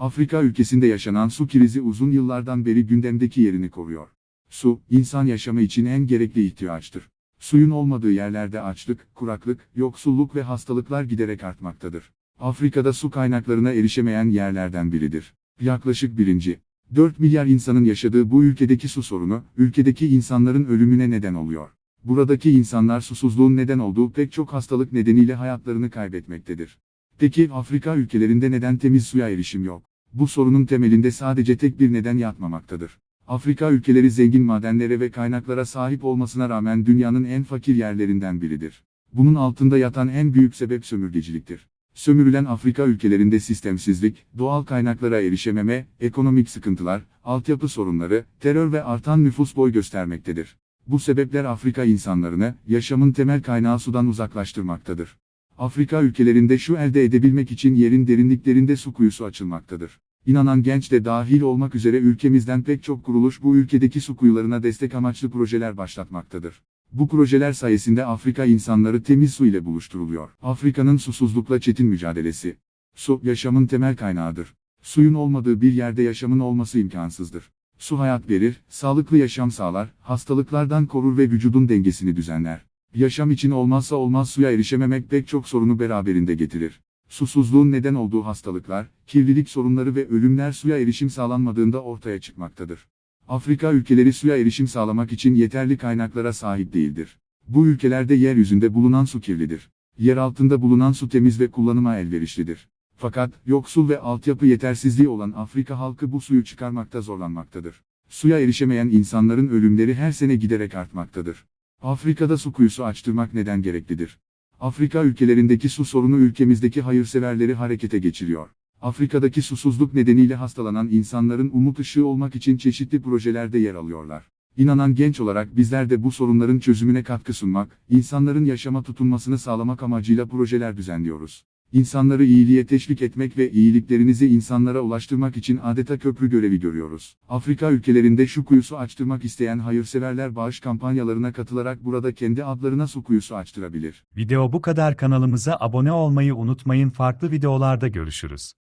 Afrika ülkesinde yaşanan su krizi uzun yıllardan beri gündemdeki yerini koruyor. Su, insan yaşamı için en gerekli ihtiyaçtır. Suyun olmadığı yerlerde açlık, kuraklık, yoksulluk ve hastalıklar giderek artmaktadır. Afrika'da su kaynaklarına erişemeyen yerlerden biridir. Yaklaşık birinci. 4 milyar insanın yaşadığı bu ülkedeki su sorunu, ülkedeki insanların ölümüne neden oluyor. Buradaki insanlar susuzluğun neden olduğu pek çok hastalık nedeniyle hayatlarını kaybetmektedir. Peki Afrika ülkelerinde neden temiz suya erişim yok? Bu sorunun temelinde sadece tek bir neden yatmamaktadır. Afrika ülkeleri zengin madenlere ve kaynaklara sahip olmasına rağmen dünyanın en fakir yerlerinden biridir. Bunun altında yatan en büyük sebep sömürgeciliktir. Sömürülen Afrika ülkelerinde sistemsizlik, doğal kaynaklara erişememe, ekonomik sıkıntılar, altyapı sorunları, terör ve artan nüfus boy göstermektedir. Bu sebepler Afrika insanlarını, yaşamın temel kaynağı sudan uzaklaştırmaktadır. Afrika ülkelerinde şu elde edebilmek için yerin derinliklerinde su kuyusu açılmaktadır. İnanan genç de dahil olmak üzere ülkemizden pek çok kuruluş bu ülkedeki su kuyularına destek amaçlı projeler başlatmaktadır. Bu projeler sayesinde Afrika insanları temiz su ile buluşturuluyor. Afrika'nın susuzlukla çetin mücadelesi. Su, yaşamın temel kaynağıdır. Suyun olmadığı bir yerde yaşamın olması imkansızdır. Su hayat verir, sağlıklı yaşam sağlar, hastalıklardan korur ve vücudun dengesini düzenler. Yaşam için olmazsa olmaz suya erişememek pek çok sorunu beraberinde getirir. Susuzluğun neden olduğu hastalıklar, kirlilik sorunları ve ölümler suya erişim sağlanmadığında ortaya çıkmaktadır. Afrika ülkeleri suya erişim sağlamak için yeterli kaynaklara sahip değildir. Bu ülkelerde yeryüzünde bulunan su kirlidir. Yer altında bulunan su temiz ve kullanıma elverişlidir. Fakat, yoksul ve altyapı yetersizliği olan Afrika halkı bu suyu çıkarmakta zorlanmaktadır. Suya erişemeyen insanların ölümleri her sene giderek artmaktadır. Afrika'da su kuyusu açtırmak neden gereklidir? Afrika ülkelerindeki su sorunu ülkemizdeki hayırseverleri harekete geçiriyor. Afrika'daki susuzluk nedeniyle hastalanan insanların umut ışığı olmak için çeşitli projelerde yer alıyorlar. İnanan genç olarak bizler de bu sorunların çözümüne katkı sunmak, insanların yaşama tutunmasını sağlamak amacıyla projeler düzenliyoruz. İnsanları iyiliğe teşvik etmek ve iyiliklerinizi insanlara ulaştırmak için adeta köprü görevi görüyoruz. Afrika ülkelerinde şu kuyusu açtırmak isteyen hayırseverler bağış kampanyalarına katılarak burada kendi adlarına su kuyusu açtırabilir. Video bu kadar kanalımıza abone olmayı unutmayın farklı videolarda görüşürüz.